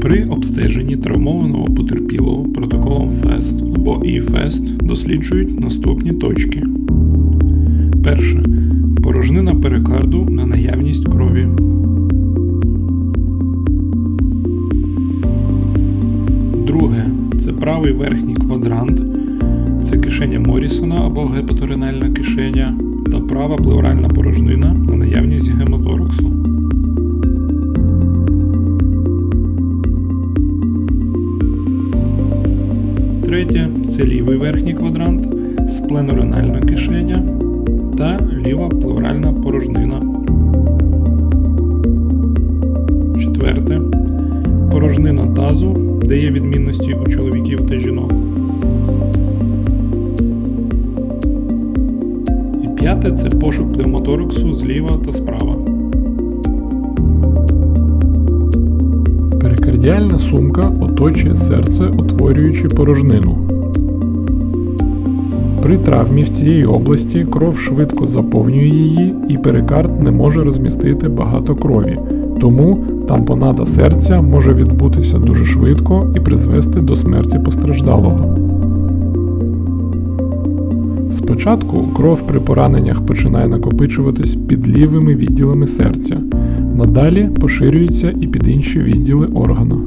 При обстеженні травмованого потерпілого протоколом FAST або E-FAST досліджують наступні точки. Перше. Порожнина перикарду на наявність крові. Друге. Це правий верхній квадрант. Це кишеня Морісона або гепаторинальна кишеня та права плевральна порожнина на наявність гемотораксу. Третє це лівий верхній квадрант, спленоренальна кишеня та ліва плевральна порожнина. Четверте. Порожнина тазу, де є відмінності у чоловіків та жінок. І п'яте це пошук пневмотораксу зліва та справа. Перикардіальна сумка оточує серце, утворюючи порожнину. При травмі в цій області кров швидко заповнює її, і перикард не може розмістити багато крові, тому тампонада серця може відбутися дуже швидко і призвести до смерті постраждалого. Спочатку кров при пораненнях починає накопичуватись під лівими відділами серця, надалі поширюється і під інші відділи органу.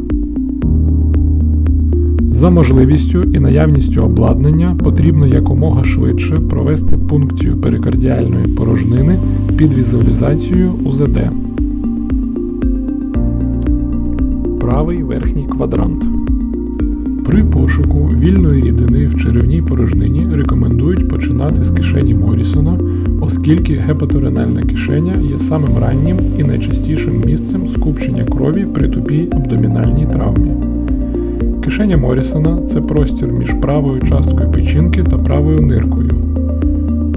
За можливістю і наявністю обладнання потрібно якомога швидше провести пункцію перикардіальної порожнини під візуалізацією УЗД. Правий верхній квадрант. При пошуку вільної рідини в черевній порожнині рекомендують починати з кишені Морісона, оскільки гепаторинальна кишеня є самим раннім і найчастішим місцем скупчення крові при тупій абдомінальній травмі. Кишеня Морісона це простір між правою часткою печінки та правою ниркою.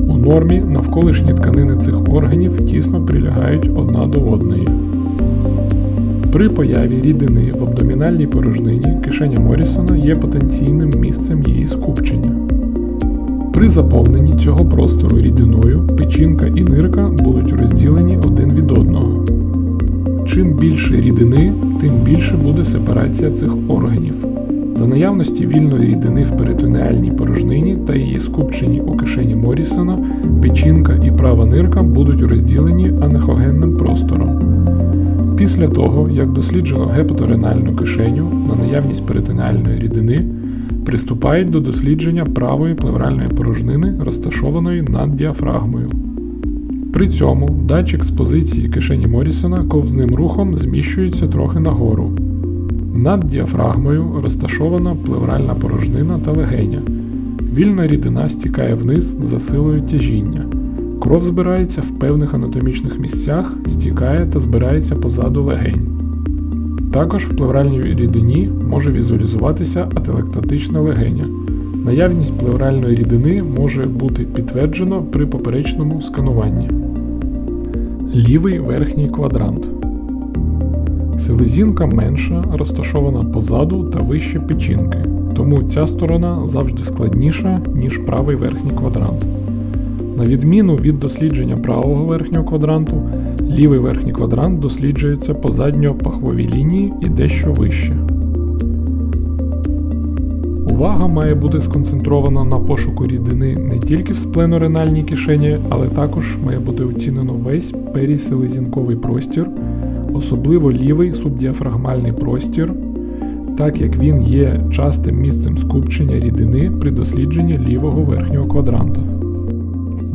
У нормі навколишні тканини цих органів тісно прилягають одна до одної. При появі рідини в абдомінальній порожнині кишеня Морісона є потенційним місцем її скупчення. При заповненні цього простору рідиною печінка і нирка будуть розділені один від одного. Чим більше рідини, тим більше буде сепарація цих органів. За наявності вільної рідини в перитонеальній порожнині та її скупченні у кишені Морісона, печінка і права нирка будуть розділені анехогенним простором. Після того, як досліджено гепаторинальну кишеню на наявність перитонеальної рідини, приступають до дослідження правої плевральної порожнини, розташованої над діафрагмою. При цьому датчик з позиції кишені Морісона ковзним рухом зміщується трохи нагору. Над діафрагмою розташована плевральна порожнина та легеня. Вільна рідина стікає вниз за силою тяжіння. Кров збирається в певних анатомічних місцях, стікає та збирається позаду легень. Також в плевральній рідині може візуалізуватися ателектатична легеня. Наявність плевральної рідини може бути підтверджено при поперечному скануванні. Лівий верхній квадрант. Селезінка менша, розташована позаду та вище печінки, тому ця сторона завжди складніша, ніж правий верхній квадрант. На відміну від дослідження правого верхнього квадранту, лівий верхній квадрант досліджується по задньопахвовій лінії і дещо вище. Увага має бути сконцентрована на пошуку рідини не тільки в спленоренальній кишені, але також має бути оцінено весь періселезінковий простір, особливо лівий субдіафрагмальний простір, так як він є частим місцем скупчення рідини при дослідженні лівого верхнього квадранта.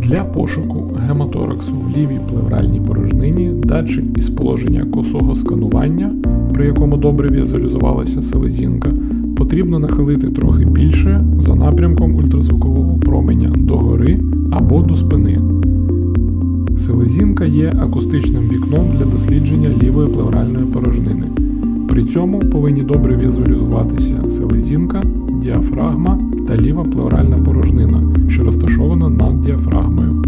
Для пошуку гемотораксу в лівій плевральній порожнині датчик із положення косого сканування, при якому добре візуалізувалася селезінка, потрібно нахилити трохи більше за напрямком ультразвукового променя догори або до спини. Селезінка є акустичним вікном для дослідження лівої плевральної порожнини. При цьому повинні добре візуалізуватися селезінка, діафрагма та ліва плевральна порожнина, що розташована над діафрагмою.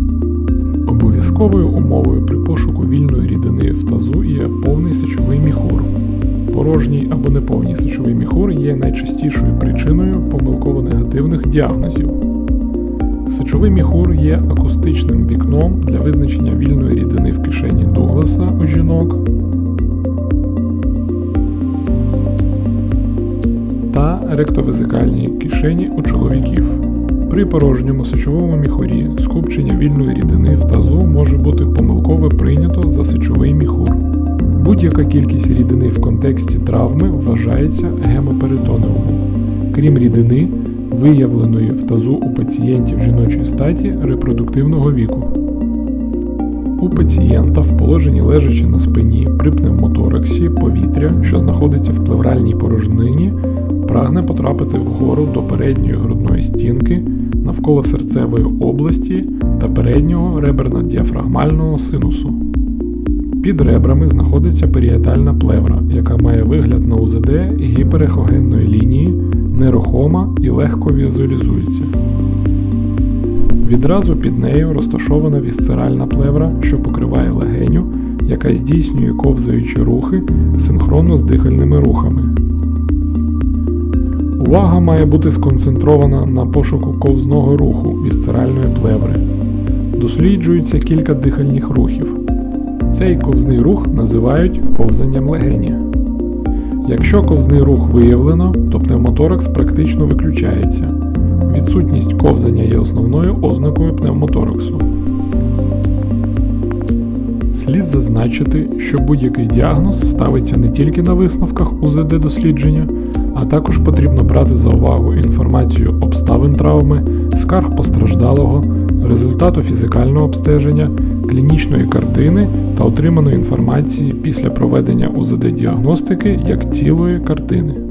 Обов'язковою умовою при пошуку вільної рідини в тазу є повний сечовий міхур. Порожній або неповній сечовий міхур є найчастішою причиною помилково-негативних діагнозів. Сечовий міхур є акустичним вікном для визначення вільної рідини в кишені Дугласа у жінок ректовезикальній кишені у чоловіків. При порожньому сечовому міхурі скупчення вільної рідини в тазу може бути помилково прийнято за сечовий міхур. Будь-яка кількість рідини в контексті травми вважається гемоперитонеумом, крім рідини, виявленої в тазу у пацієнтів жіночої статі репродуктивного віку. У пацієнта в положенні лежачи на спині при пневмотораксі повітря, що знаходиться в плевральній порожнині, прагне потрапити вгору до передньої грудної стінки, навколо серцевої області та переднього реберно-діафрагмального синусу. Під ребрами знаходиться періетальна плевра, яка має вигляд на УЗД гіперехогенної лінії, нерухома і легко візуалізується. Відразу під нею розташована вісцеральна плевра, що покриває легеню, яка здійснює ковзаючі рухи синхронно з дихальними рухами. Увага має бути сконцентрована на пошуку ковзного руху вісцеральної плеври. Досліджується кілька дихальних рухів. Цей ковзний рух називають ковзанням легені. Якщо ковзний рух виявлено, то пневмоторакс практично виключається. Відсутність ковзання є основною ознакою пневмотораксу. Слід зазначити, що будь-який діагноз ставиться не тільки на висновках УЗД дослідження, а також потрібно брати за увагу інформацію обставин травми, скарг постраждалого, результату фізикального обстеження, клінічної картини та отриманої інформації після проведення УЗД діагностики як цілої картини.